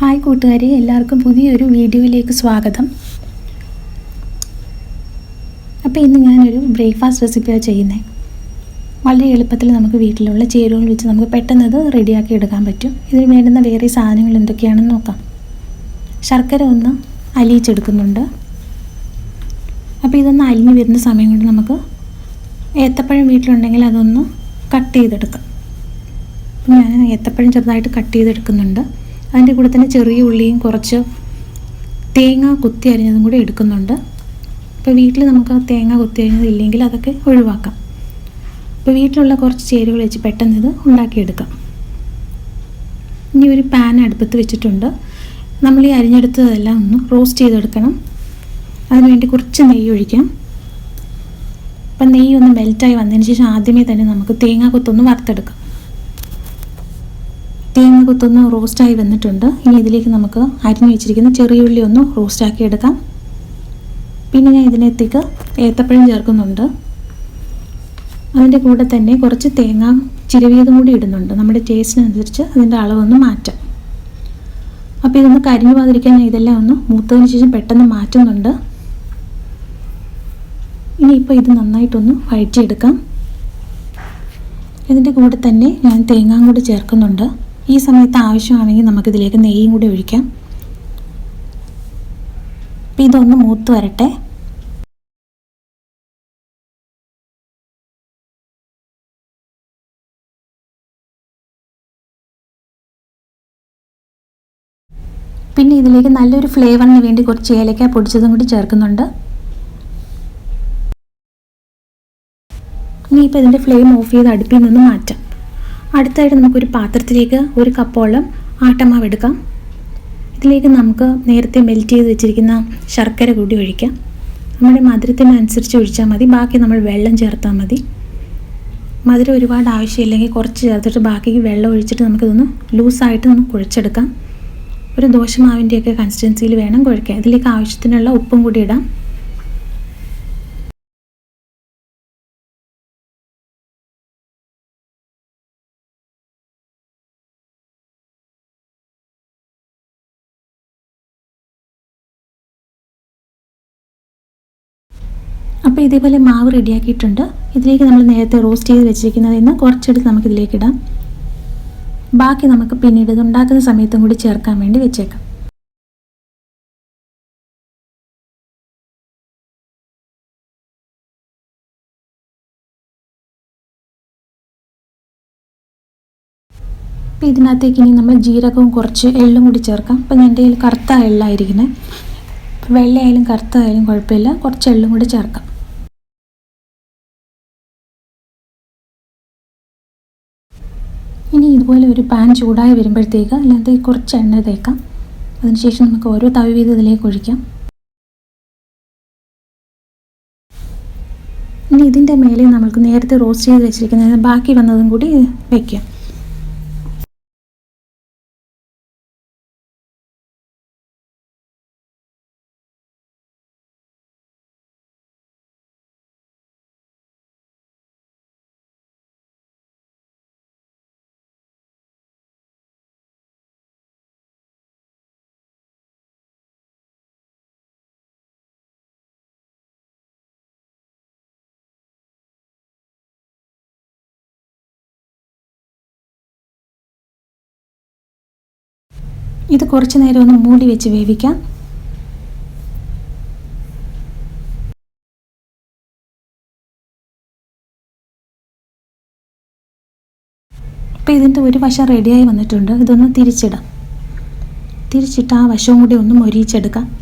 Hi കൂട്ടുകാരെ എല്ലാവർക്കും പുതിയൊരു വീഡിയോയിലേക്ക് സ്വാഗതം. അപ്പോൾ ഇന്ന് ഞാനൊരു ബ്രേക്ക്ഫാസ്റ്റ് റെസിപ്പിയാണ് ചെയ്യുന്നത് വളരെ എളുപ്പത്തിൽ നമുക്ക് വീട്ടിലുള്ള ചേരുവകൾ വെച്ച് നമുക്ക് പെട്ടെന്ന് ഇത് റെഡിയാക്കി എടുക്കാൻ പറ്റും. ഇതിന് വേണ്ടുന്ന വേറെ സാധനങ്ങൾ എന്തൊക്കെയാണെന്ന് നോക്കാം. ശർക്കര ഒന്ന് അലിയിച്ചെടുക്കുന്നുണ്ട്. അപ്പോൾ ഇതൊന്ന് അലിഞ്ഞ് വരുന്ന സമയം കൊണ്ട് നമുക്ക് ഏത്തപ്പഴം വീട്ടിലുണ്ടെങ്കിൽ അതൊന്ന് കട്ട് ചെയ്തെടുക്കാം. ഞാൻ ഏത്തപ്പഴം ചെറുതായിട്ട് കട്ട് ചെയ്തെടുക്കുന്നുണ്ട്. അതിന്റെ കൂടെ തന്നെ ചെറിയ ഉള്ളിയും കുറച്ച് തേങ്ങ കുത്തി അരിഞ്ഞതും കൂടി എടുക്കുന്നുണ്ട്. ഇപ്പോൾ വീട്ടിൽ നമുക്ക് തേങ്ങ കുത്തി അരിഞ്ഞത് ഇല്ലെങ്കിൽ അതൊക്കെ ഒഴിവാക്കാം. ഇപ്പോൾ വീട്ടിലുള്ള കുറച്ച് ചേരുവകൾ വെച്ച് പെട്ടെന്ന് ഇത് ഉണ്ടാക്കിയെടുക്കാം. ഇനി ഒരു പാൻ അടുപ്പത്ത് വെച്ചിട്ടുണ്ട്. നമ്മൾ ഈ അരിഞ്ഞെടുത്തതെല്ലാം ഒന്ന് റോസ്റ്റ് ചെയ്തെടുക്കണം. അതിനുവേണ്ടി കുറച്ച് നെയ്യ് ഒഴിക്കാം. അപ്പം നെയ്യ് ഒന്ന് മെൽറ്റായി വന്നതിന് ശേഷം ആദ്യമേ തന്നെ നമുക്ക് തേങ്ങ കൊത്തൊന്ന് വറുത്തെടുക്കാം. തേങ്ങ കൊത്തൊന്ന് റോസ്റ്റായി വന്നിട്ടുണ്ട്. ഇനി ഇതിലേക്ക് നമുക്ക് അരിഞ്ഞു വെച്ചിരിക്കുന്ന ചെറിയ ഉള്ളി ഒന്ന് റോസ്റ്റാക്കി എടുക്കാം. പിന്നെ ഞാൻ ഇതിനകത്തേക്ക് ഏത്തപ്പഴം ചേർക്കുന്നുണ്ട്. അതിന്റെ കൂടെ തന്നെ കുറച്ച് തേങ്ങ ചിരവിയതും കൂടി ഇടുന്നുണ്ട്. നമ്മുടെ ടേസ്റ്റിനനുസരിച്ച് അതിന്റെ അളവൊന്ന് മാറ്റാം. അപ്പോൾ ഇതൊന്ന് കരിഞ്ഞു പോകാതിരിക്കാൻ ഇതെല്ലാം ഒന്ന് മൂത്തതിന് ശേഷം പെട്ടെന്ന് മാറ്റുന്നുണ്ട്. ഇനിയിപ്പോൾ ഇത് നന്നായിട്ടൊന്ന് വഴറ്റിയെടുക്കാം. ഇതിന്റെ കൂടെ തന്നെ ഞാൻ തേങ്ങാൻ കൂടി ചേർക്കുന്നുണ്ട്. ഈ സമയത്ത് ആവശ്യമാണെങ്കിൽ നമുക്കിതിലേക്ക് നെയ്യും കൂടി ഒഴിക്കാം. അപ്പം ഇതൊന്ന് മൂത്ത് വരട്ടെ. പിന്നെ ഇതിലേക്ക് നല്ലൊരു ഫ്ലേവറിന് വേണ്ടി കുറച്ച് ഏലക്ക പൊടിച്ചതും കൂടി ചേർക്കുന്നുണ്ട്. ഇനിയിപ്പോൾ ഇതിന്റെ ഫ്ലെയിം ഓഫ് ചെയ്ത് അടുപ്പിൽ നിന്ന് മാറ്റാം. അടുത്തായിട്ട് നമുക്കൊരു പാത്രത്തിലേക്ക് ഒരു കപ്പോളം ആട്ടമാവ് എടുക്കാം. ഇതിലേക്ക് നമുക്ക് നേരത്തെ മെൽറ്റ് ചെയ്ത് വെച്ചിരിക്കുന്ന ശർക്കര കൂടി ഒഴിക്കാം. നമ്മുടെ മധുരത്തിനനുസരിച്ച് ഒഴിച്ചാൽ മതി. ബാക്കി നമ്മൾ വെള്ളം ചേർത്താൽ മതി. മധുരം ഒരുപാട് ആവശ്യമില്ലെങ്കിൽ കുറച്ച് ചേർത്തിട്ട് ബാക്കി വെള്ളം ഒഴിച്ചിട്ട് നമുക്കിതൊന്ന് ലൂസായിട്ട് ഒന്ന് കുഴച്ചെടുക്കാം. ഒരു ദോശമാവിന്റെയൊക്കെ കൺസിസ്റ്റൻസിയിൽ വേണം കുഴക്കാൻ ഇതിലേക്ക് ആവശ്യത്തിനുള്ള ഉപ്പും കൂടി ഇടാം. അപ്പോൾ ഇതേപോലെ മാവ് റെഡിയാക്കിയിട്ടുണ്ട്. ഇതിലേക്ക് നമ്മൾ നേരത്തെ റോസ്റ്റ് ചെയ്ത് വെച്ചിരിക്കുന്നതിൽ നിന്ന് കുറച്ചെടുത്ത് നമുക്ക് ഇതിലേക്ക് ഇടാം. ബാക്കി നമുക്ക് പിന്നീട് ഉണ്ടാക്കുന്ന സമയത്തും കൂടി ചേർക്കാൻ വേണ്ടി വെച്ചേക്കാം. അപ്പോൾ ഇതിനകത്തേക്ക് ഇനി നമ്മൾ ജീരകവും കുറച്ച് എള്ളും കൂടി ചേർക്കാം. അപ്പം എന്റെ കയ്യിൽ കറുത്ത എള്ളായിരിക്കുന്നത് വെള്ളയായാലും കറുത്തായാലും കുഴപ്പമില്ല. കുറച്ച് എള്ളും കൂടി ചേർക്കാം. ഇനി ഇതുപോലെ ഒരു പാൻ ചൂടായി വരുമ്പോഴത്തേക്ക് അതിനകത്ത് കുറച്ച് എണ്ണ തേക്കാം. അതിനുശേഷം നമുക്ക് ഓരോ തവി വീതം ഇതിലേക്ക് ഒഴിക്കാം. ഇനി ഇതിന്റെ മേലെ നമുക്ക് നേരത്തെ റോസ്റ്റ് ചെയ്ത് വെച്ചിരിക്കുന്നത് ബാക്കി വന്നതും കൂടി വയ്ക്കാം ഇത് കുറച്ച് നേരം ഒന്ന് മൂടി വെച്ച് വേവിക്കാം. അപ്പോൾ ഇതിന്റെ ഒരു വശം റെഡിയായി വന്നിട്ടുണ്ട്. ഇതൊന്ന് തിരിച്ചിടാം. തിരിച്ചിട്ട് ആ വശവും കൂടി ഒന്ന് മൊരിയിച്ചെടുക്കാം.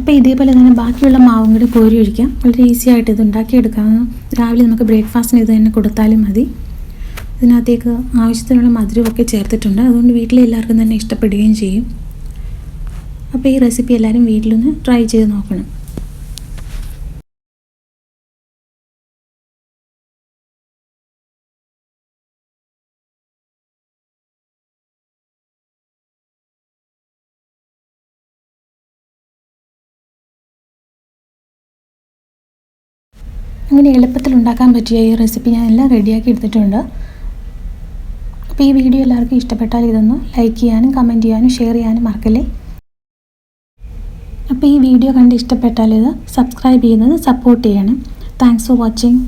അപ്പോൾ ഇതേപോലെ തന്നെ ബാക്കിയുള്ള മാവും കൂടി കോരി ഒഴിക്കാം. വളരെ ഈസി ആയിട്ട് ഇത് ഉണ്ടാക്കിയെടുക്കാം. രാവിലെ നമുക്ക് ബ്രേക്ക്ഫാസ്റ്റിന് ഇത് തന്നെ കൊടുത്താലും മതി. ഇതിനകത്തേക്ക് ആവശ്യത്തിനുള്ള മധുരമൊക്കെ ചേർത്തിട്ടുണ്ട്. അതുകൊണ്ട് വീട്ടിലെ എല്ലാവർക്കും തന്നെ ഇഷ്ടപ്പെടുകയും ചെയ്യും. അപ്പോൾ ഈ റെസിപ്പി എല്ലാവരും വീട്ടിലൊന്ന് ട്രൈ ചെയ്ത് നോക്കണം. അങ്ങനെ എളുപ്പത്തിൽ ഉണ്ടാക്കാൻ പറ്റിയ ഈ റെസിപ്പി ഞാൻ എല്ലാം റെഡിയാക്കി എടുത്തിട്ടുണ്ട്. അപ്പോൾ ഈ വീഡിയോ എല്ലാവർക്കും ഇഷ്ടപ്പെട്ടാൽ ഇതൊന്ന് ലൈക്ക് ചെയ്യാനും കമന്റ് ചെയ്യാനും ഷെയർ ചെയ്യാനും മറക്കല്ലേ? അപ്പോൾ ഈ വീഡിയോ കണ്ട് ഇഷ്ടപ്പെട്ടാൽ ഇത് സബ്സ്ക്രൈബ് ചെയ്യുന്നത് സപ്പോർട്ട് ചെയ്യണം. Thanks for watching